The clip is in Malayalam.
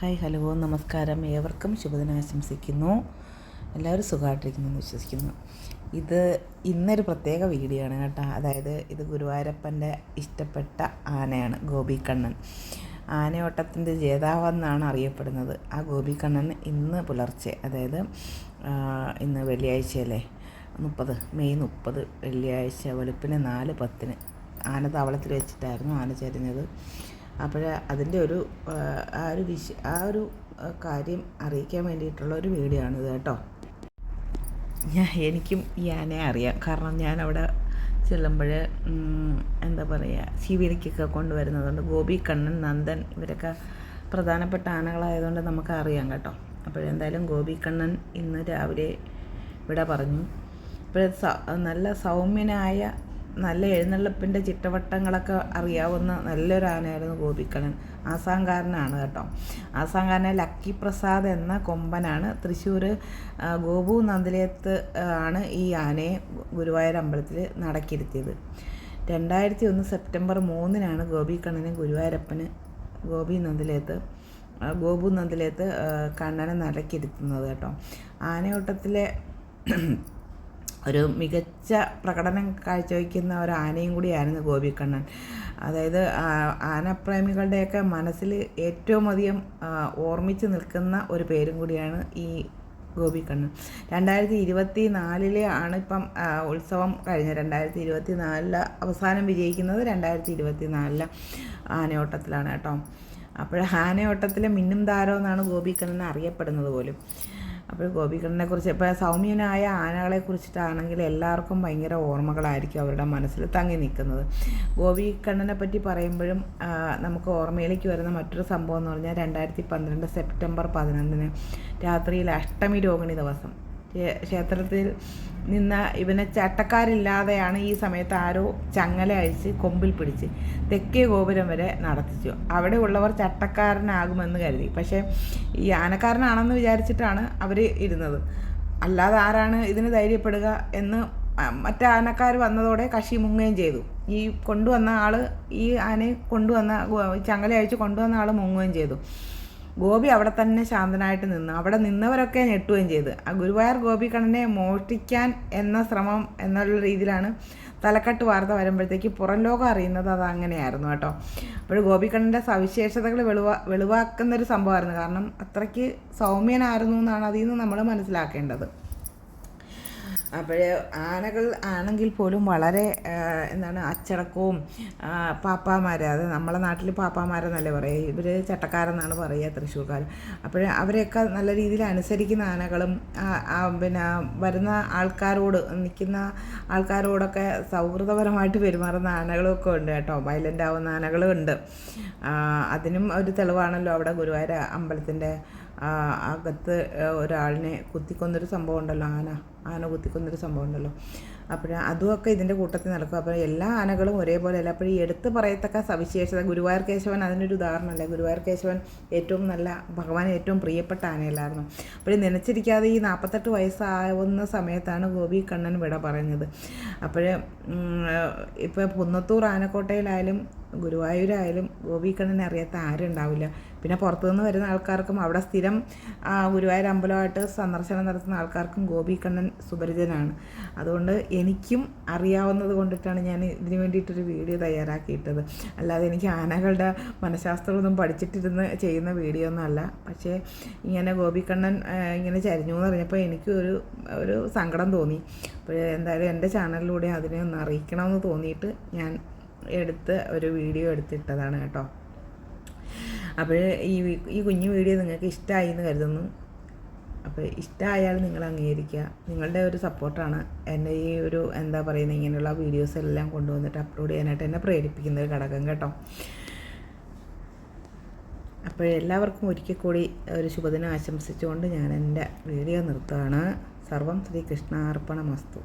ഹായ് ഹലോ നമസ്കാരം. ഏവർക്കും ശുഭദിനം ആശംസിക്കുന്നു. എല്ലാവരും സുഖമായിട്ടിരിക്കുന്നു എന്ന് വിശ്വസിക്കുന്നു. ഇത് ഇന്നൊരു പ്രത്യേക വീഡിയോ ആണ് കേട്ടോ. അതായത് ഇത് ഗുരുവായൂരപ്പന്റെ ഇഷ്ടപ്പെട്ട ആനയാണ് ഗോപികണ്ണൻ. ആനയോട്ടത്തിന്റെ ജേതാവെന്നാണ് അറിയപ്പെടുന്നത്. ആ ഗോപികണ്ണൻ ഇന്ന് പുലർച്ചെ അതായത് ഇന്ന് വെള്ളിയാഴ്ചയല്ലേ? മുപ്പത് മെയ് മുപ്പത് വെള്ളിയാഴ്ച വെളുപ്പിന് നാല് പത്തിന്. ആന താവളത്തിൽ വെച്ചിട്ടായിരുന്നു ആന ചരിഞ്ഞത്. അപ്പോൾ അതിന്റെ ഒരു ആ ഒരു വിശ ആ ഒരു കാര്യം അറിയിക്കാൻ വേണ്ടിയിട്ടുള്ള ഒരു വീഡിയോ ആണിത് കേട്ടോ. ഞാൻ എനിക്കും ഈ ആനയെ അറിയാം. കാരണം ഞാൻ അവിടെ ചെല്ലുമ്പോൾ എന്താ പറയുക ശിവരിക്കൊക്കെ കൊണ്ടുവരുന്നതുകൊണ്ട് ഗോപി കണ്ണൻ നന്ദൻ ഇവരൊക്കെ പ്രധാനപ്പെട്ട ആനകളായതുകൊണ്ട് നമുക്ക് അറിയാം കേട്ടോ. അപ്പോഴെന്തായാലും ഗോപി കണ്ണൻ ഇന്ന് രാവിലെ ഇവിടെ പറഞ്ഞു. ഇപ്പോൾ നല്ല സൗമ്യനായ നല്ല എഴുന്നള്ളിപ്പിന്റെ ചിട്ടവട്ടങ്ങളൊക്കെ അറിയാവുന്ന നല്ലൊരു ആനയായിരുന്നു ഗോപിക്കണ്ണൻ. ആസാങ്കാരനാണ് കേട്ടോ. ആസാങ്കാരനെ ലക്കി പ്രസാദ് എന്ന കൊമ്പനാണ്. തൃശ്ശൂർ ഗോപു നന്ദിലയത്ത് ആണ് ഈ ആനയെ ഗുരുവായൂർ അമ്പലത്തിൽ നടക്കിരുത്തിയത്. രണ്ടായിരത്തി ഒന്ന് സെപ്റ്റംബർ മൂന്നിനാണ് ഗോപിക്കണ്ണനെ ഗുരുവായൂരപ്പന് ഗോപി നന്ദിലയത്ത് ഗോപു നന്ദിലയത്ത് കണ്ണനെ നടക്കിരുത്തുന്നത് കേട്ടോ. ആനയോട്ടത്തിലെ ഒരു മികച്ച പ്രകടനം കാഴ്ചവെക്കുന്ന ഒരു ആനയും കൂടിയായിരുന്നു ഗോപിക്കണ്ണൻ അതായത് ആനപ്രേമികളുടെയൊക്കെ മനസ്സിൽ ഏറ്റവും അധികം ഓർമ്മിച്ച് നിൽക്കുന്ന ഒരു പേരും കൂടിയാണ് ഈ ഗോപിക്കണ്ണൻ രണ്ടായിരത്തി ഇരുപത്തി നാലിലെ ആണ് ഇപ്പം ഉത്സവം കഴിഞ്ഞ രണ്ടായിരത്തി ഇരുപത്തി നാലിൽ അവസാനം വിജയിക്കുന്നത് രണ്ടായിരത്തി ഇരുപത്തി നാലിലെ ആനയോട്ടത്തിലാണ് കേട്ടോ. അപ്പോൾ ആനയോട്ടത്തിലെ മിന്നും താരം എന്നാണ് ഗോപിക്കണ്ണൻ അറിയപ്പെടുന്നത് പോലും. അപ്പോൾ ഗോപികണ്ണനെ കുറിച്ച് ഇപ്പോൾ സൗമ്യനായ ആനകളെ കുറിച്ചിട്ടാണെങ്കിൽ എല്ലാവർക്കും ഭയങ്കര ഓർമ്മകളായിരിക്കും അവരുടെ മനസ്സിൽ തങ്ങി നിൽക്കുന്നത്. ഗോപികണ്ണനെ പറ്റി പറയുമ്പോഴും നമുക്ക് ഓർമ്മയിലേക്ക് വരുന്ന മറ്റൊരു സംഭവം എന്ന് പറഞ്ഞാൽ രണ്ടായിരത്തി പന്ത്രണ്ട് സെപ്റ്റംബർ പതിനൊന്നിന് രാത്രിയിൽ അഷ്ടമി രോഹിണി ദിവസം. ക്ഷേത്രത്തിൽ നിന്ന് ഇവനെ ചട്ടക്കാരില്ലാതെയാണ് ഈ സമയത്ത് ആരോ ചങ്ങല അഴിച്ച് കൊമ്പിൽ പിടിച്ച് തെക്കേ ഗോപുരം വരെ നടത്തിച്ചു. അവിടെ ഉള്ളവർ ചട്ടക്കാരനാകുമെന്ന് കരുതി. പക്ഷേ ഈ ആനക്കാരനാണെന്ന് വിചാരിച്ചിട്ടാണ് അവർ ഇരുന്നത്. അല്ലാതെ ആരാണ് ഇതിന് ധൈര്യപ്പെടുക എന്ന് മറ്റേ ആനക്കാർ വന്നതോടെ കശി മുങ്ങുകയും ചെയ്തു. ഈ കൊണ്ടുവന്ന ആൾ ഈ ആനയെ കൊണ്ടുവന്ന ചങ്ങല അഴിച്ച് കൊണ്ടുവന്ന ആൾ മുങ്ങുകയും ചെയ്തു. ഗോപി അവിടെ തന്നെ ശാന്തനായിട്ട് നിന്നു. അവിടെ നിന്നവരൊക്കെ ഞെട്ടുകയും ചെയ്ത്. ആ ഗുരുവായൂർ ഗോപിക്കണ്ണനെ മോഷ്ടിക്കാൻ എന്ന ശ്രമം എന്നുള്ള രീതിയിലാണ് തലക്കെട്ട് വാർത്ത വരുമ്പോഴത്തേക്ക് പുറം ലോകം അറിയുന്നത് അത് അങ്ങനെയായിരുന്നു കേട്ടോ. അപ്പോൾ ഗോപിക്കണ്ണന്റെ സവിശേഷതകൾ വെളിവാ വെളിവാക്കുന്നൊരു സംഭവമായിരുന്നു. കാരണം അത്രയ്ക്ക് സൗമ്യനായിരുന്നു എന്നാണ് അതിൽ നിന്ന് നമ്മൾ മനസ്സിലാക്കേണ്ടത്. അപ്പോൾ ആനകൾ ആണെങ്കിൽ പോലും വളരെ എന്താണ് അച്ചടക്കവും പാപ്പാമാർ അത് നമ്മളെ നാട്ടിൽ പാപ്പാമാരെന്നല്ലേ പറയുക ഇവർ ചട്ടക്കാരെന്നാണ് പറയുക തൃശ്ശൂർക്കാർ അപ്പോൾ അവരെയൊക്കെ നല്ല രീതിയിൽ അനുസരിക്കുന്ന ആനകളും പിന്നെ വരുന്ന ആൾക്കാരോട് നിൽക്കുന്ന ആൾക്കാരോടൊക്കെ സൗഹൃദപരമായിട്ട് പെരുമാറുന്ന ആനകളൊക്കെ ഉണ്ട് കേട്ടോ. വയലന്റ് ആവുന്ന ആനകളും ഉണ്ട്. അതിനും ഒരു തെളിവാണല്ലോ അവിടെ ഗുരുവായൂർ അമ്പലത്തിന്റെ അകത്ത് ഒരാളിനെ കുത്തിക്കൊന്നൊരു സംഭവം ഉണ്ടല്ലോ ആന. ആന കുത്തിക്കൊന്നൊരു സംഭവം ഉണ്ടല്ലോ. അപ്പോൾ അതുമൊക്കെ ഇതിന്റെ കൂട്ടത്തിൽ നടക്കും. അപ്പോൾ എല്ലാ ആനകളും ഒരേപോലെ അല്ല. അപ്പോൾ ഈ എടുത്ത് പറയത്തക്ക സവിശേഷത ഗുരുവായൂർ കേശവൻ അതിനൊരു ഉദാഹരണമല്ല? ഗുരുവായൂർ കേശവൻ ഏറ്റവും നല്ല ഭഗവാൻ ഏറ്റവും പ്രിയപ്പെട്ട ആനയല്ലായിരുന്നു. അപ്പോൾ നനച്ചിരിക്കാതെ ഈ നാൽപ്പത്തെട്ട് വയസ്സാവുന്ന സമയത്താണ് ഗോപി കണ്ണൻ വിട പറഞ്ഞത്. അപ്പോൾ ഇപ്പോൾ പുന്നത്തൂർ ആനക്കോട്ടയിലായാലും ഗുരുവായൂരായാലും ഗോപിക്കണ്ണനെ അറിയാത്ത ആരും ഉണ്ടാവില്ല. പിന്നെ പുറത്തുനിന്ന് വരുന്ന ആൾക്കാർക്കും അവിടെ സ്ഥിരം ഗുരുവായൂർ അമ്പലമായിട്ട് സന്ദർശനം നടത്തുന്ന ആൾക്കാർക്കും ഗോപിക്കണ്ണൻ സുപരിചിതനാണ്. അതുകൊണ്ട് എനിക്കും അറിയാവുന്നത് കൊണ്ടിട്ടാണ് ഞാൻ ഇതിന് വേണ്ടിയിട്ടൊരു വീഡിയോ തയ്യാറാക്കിയിട്ടത്. അല്ലാതെ എനിക്ക് ആനകളുടെ മനഃശാസ്ത്രമൊന്നും പഠിച്ചിട്ടിരുന്ന് ചെയ്യുന്ന വീഡിയോ ഒന്നും അല്ല. പക്ഷേ ഇങ്ങനെ ഗോപിക്കണ്ണൻ ഇങ്ങനെ ചരിഞ്ഞു എന്ന് പറഞ്ഞപ്പോൾ എനിക്ക് ഒരു ഒരു സങ്കടം തോന്നി. അപ്പോൾ എന്തായാലും എന്റെ ചാനലിലൂടെ അതിനെ ഒന്ന് അറിയിക്കണമെന്ന് തോന്നിയിട്ട് ഞാൻ എടുത്ത് ഒരു വീഡിയോ എടുത്തിട്ടതാണ് കേട്ടോ. അപ്പോൾ ഈ ഈ കുഞ്ഞു വീഡിയോ നിങ്ങൾക്ക് ഇഷ്ടമായി എന്ന് കരുതുന്നു. അപ്പോൾ ഇഷ്ടമായാൽ നിങ്ങൾ അംഗീകരിക്കുക. നിങ്ങളുടെ ഒരു സപ്പോർട്ടാണ്. എന്നെ ഈ ഒരു എന്താ പറയുന്നത് ഇങ്ങനെയുള്ള വീഡിയോസ് എല്ലാം കൊണ്ടുവന്നിട്ട് അപ്ലോഡ് ചെയ്യാനായിട്ട് എന്നെ പ്രേരിപ്പിക്കുന്ന ഒരു ഘടകം കേട്ടോ. അപ്പോൾ എല്ലാവർക്കും ഒരിക്കൽ കൂടി ഒരു ശുഭദിനം ആശംസിച്ചുകൊണ്ട് ഞാൻ എന്റെ വീഡിയോ നിർത്തുകയാണ് സർവം ശ്രീ കൃഷ്ണാർപ്പണമസ്തു